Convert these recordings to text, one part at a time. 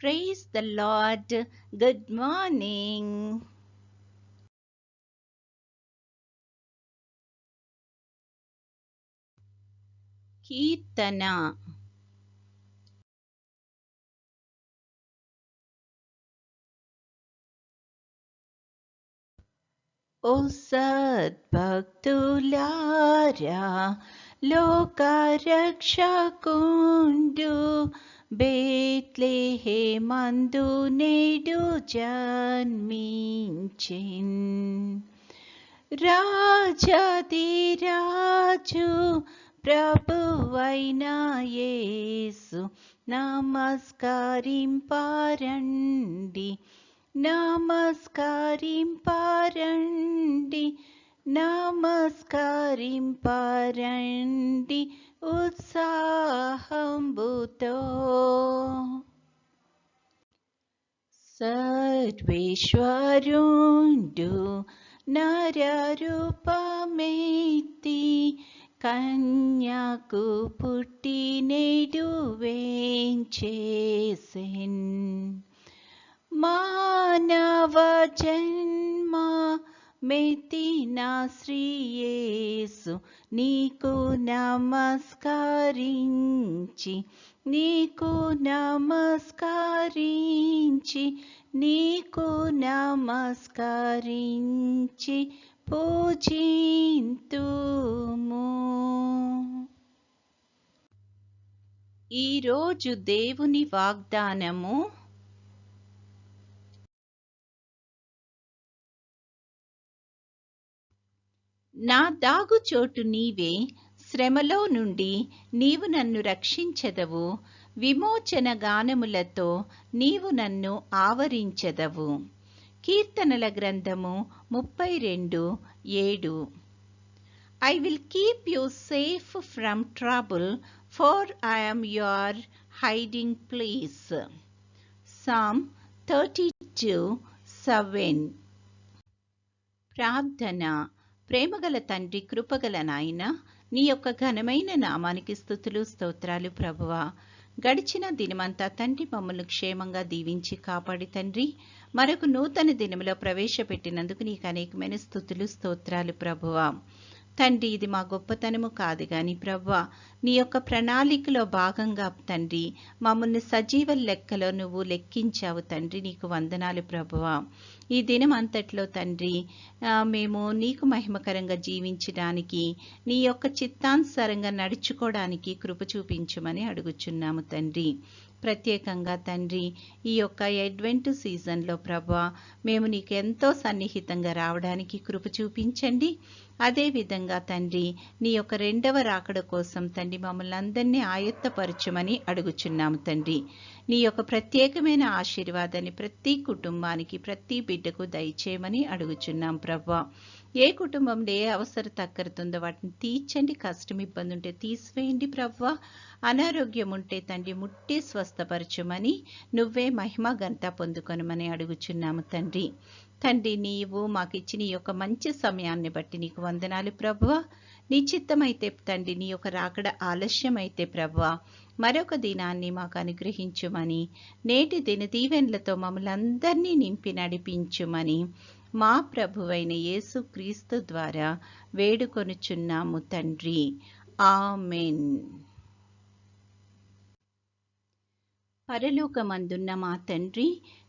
Praise the Lord. Good morning. Keetana. ओ सद्भक्तुलारा लोकारक्षकुण्डु बेत्ले हे मन्दु नेडु जन्मी चिन् राजिराजु प्रभुवैना येषु नमस्कारिं पारण्डि नमस्कारिं पारि नमस्कारिं पारि ఉత్సాహంబుతో సర్వేశ్వరుండు నరరూపమెత్తి కన్యాకు పుట్టి నేడు వేంచేసెన్ మానవ జన్మ మెతిన శ్రీయేసు నీకు నమస్కరించి నీకు నమస్కరించి నీకు నమస్కరించి పూజింతుము. ఈరోజు దేవుని వాగ్దానము నా దాగుచోటు నీవే శ్రమలో నుండి నీవు నన్ను రక్షించెదవు. విమోచన గానములతో నీవు నన్ను ఆవరించెదవు. కీర్తనల గ్రంథము ముప్పై రెండు ఏడు. I will keep you safe from trouble for I'm your hiding place Psalm thirty two seven ప్రార్థన ప్రేమగల తండ్రి కృపగల నాయన నీ యొక్క ఘనమైన నామానికి స్థుతులు స్తోత్రాలు ప్రభువా. గడిచిన దినమంతా తండ్రి మమ్మల్ని క్షేమంగా దీవించి కాపాడి తండ్రి. మరొక నూతన దినములో ప్రవేశపెట్టినందుకు నీకు అనేకమైన స్థుతులు స్తోత్రాలు ప్రభువా. తండ్రి ఇది మా గొప్పతనము కాదు గాని ప్రవ్వా నీ యొక్క ప్రణాళికలో భాగంగా తండ్రి మమ్మల్ని సజీవ లెక్కలో నువ్వు లెక్కించావు తండ్రి నీకు వందనాలు ప్రభువా ఈ దినం అంతట్లో తండ్రి మేము నీకు మహిమకరంగా జీవించడానికి నీ యొక్క చిత్తానుసారంగా నడుచుకోవడానికి కృప చూపించమని అడుగుచున్నాము తండ్రి. ప్రత్యేకంగా తండ్రి ఈ యొక్క అడ్వెంట్ సీజన్లో ప్రభా మేము నీకు ఎంతో సన్నిహితంగా రావడానికి కృప చూపించండి అదేవిధంగా తండ్రి నీ యొక్క రెండవ రాకడ కోసం తండ్రి మమ్మల్ని అందరినీ ఆయత్తపరచమని అడుగుచున్నాము తండ్రి. నీ యొక్క ప్రత్యేకమైన ఆశీర్వాదాన్ని ప్రతి కుటుంబానికి ప్రతి బిడ్డకు దయచేయమని అడుగుచున్నాం ప్రభ్వ ఏ కుటుంబంలో ఏ అవసరం తక్కరుతుందో వాటిని తీర్చండి కష్టం ఇబ్బంది ఉంటే తీసివేయండి ప్రవ్వా. అనారోగ్యం ఉంటే తండ్రి ముట్టి స్వస్థపరచుమని నువ్వే మహిమ గంత పొందుకొనమని అడుగుచున్నాము తండ్రి. తండ్రి నీవు మాకు ఇచ్చిన ఈ యొక్క మంచి సమయాన్ని బట్టి నీకు వందనాలు ప్రభువ. నీ చిత్తమైతే తండ్రి నీ యొక్క రాకడ ఆలస్యమైతే ప్రభువ. మరొక దినాన్ని మాకు అనుగ్రహించుమని నేటి దిన దీవెనలతో మమ్మల్ని అందరినీ నింపి నడిపించుమని మా ప్రభువైన యేసు క్రీస్తు ద్వారా వేడుకొనుచున్నాము తండ్రి. ఆమెన్. పరలోకమందున్న మా తండ్రి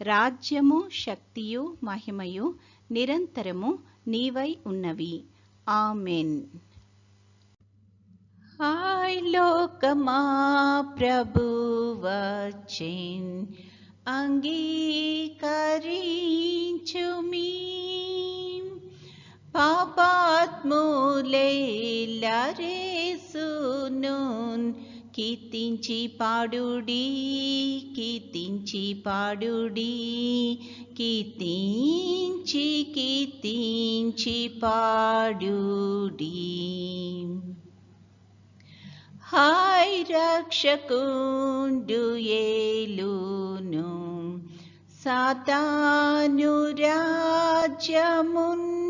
రాజ్యము శక్తియు మహిమయు నిరంతరము నీవై ఉన్నవి ఆమెన్ హాయ్ లోకమా ప్రభువచిన్ అంగీకరించుమీ పాపాత్ములేలరేసును కీర్తించి పాడుడి కీర్తించి పాడుడి కీర్తించి కీర్తించి పాడుడి. హాయ్ రక్షకుండు ఏలును సాతాను రాజ్యమున్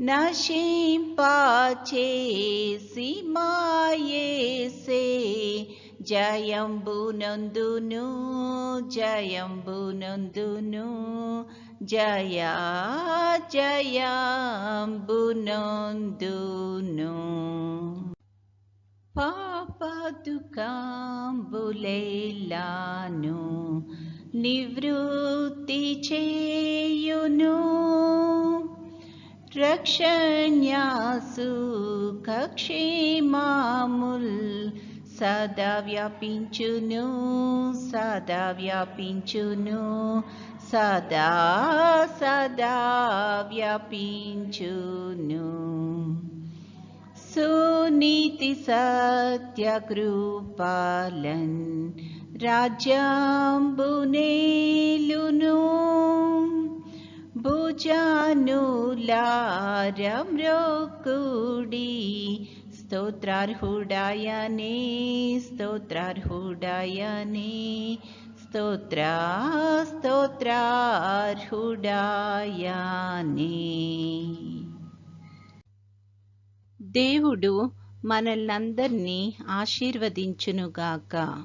నశింపాచేసి మాయేసే జయంబునందును జయంబునందును జయా జయంబునందును. పాపదుకాంబులేలాను నివృత్తి చేయును. रक्षण्या सु क्षी मामुल् सदा व्यापिञ्चुनु सदा व्यापिञ्चुनु सदा सदा व्यापिञ्चुनु। सुनीति सत्यकृपालन् राज्याम्बुनेलुनु జానులారమ్రోకుడి స్తోత్రార్హుడాయనే స్తోత్రార్హుడాయనే. స్తోత్ర స్తోత్రార్హుడాయనే. దేవుడు మనల్నందరినీ ఆశీర్వదించునుగాక.